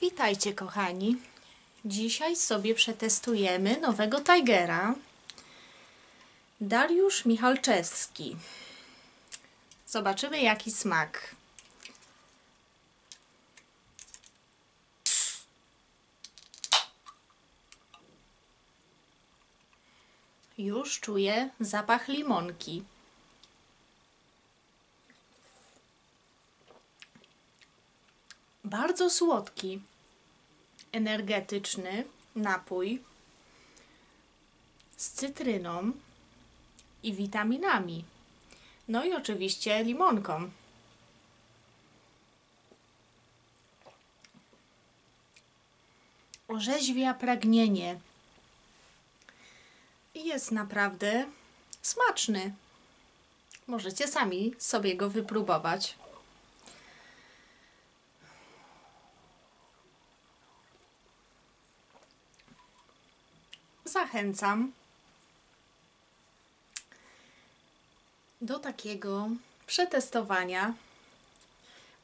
Witajcie kochani. Dzisiaj sobie przetestujemy nowego Tigera. Dariusz Michalczewski. Zobaczymy jaki smak. Już czuję zapach limonki. Bardzo słodki, energetyczny napój z cytryną i witaminami. No i oczywiście limonką. Orzeźwia pragnienie. I jest naprawdę smaczny. Możecie sami sobie go wypróbować. Zachęcam do takiego przetestowania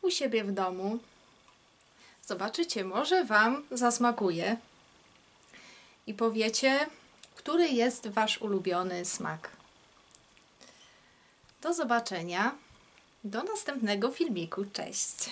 u siebie w domu. Zobaczycie, może Wam zasmakuje i powiecie, który jest Wasz ulubiony smak. Do zobaczenia. Do następnego filmiku. Cześć.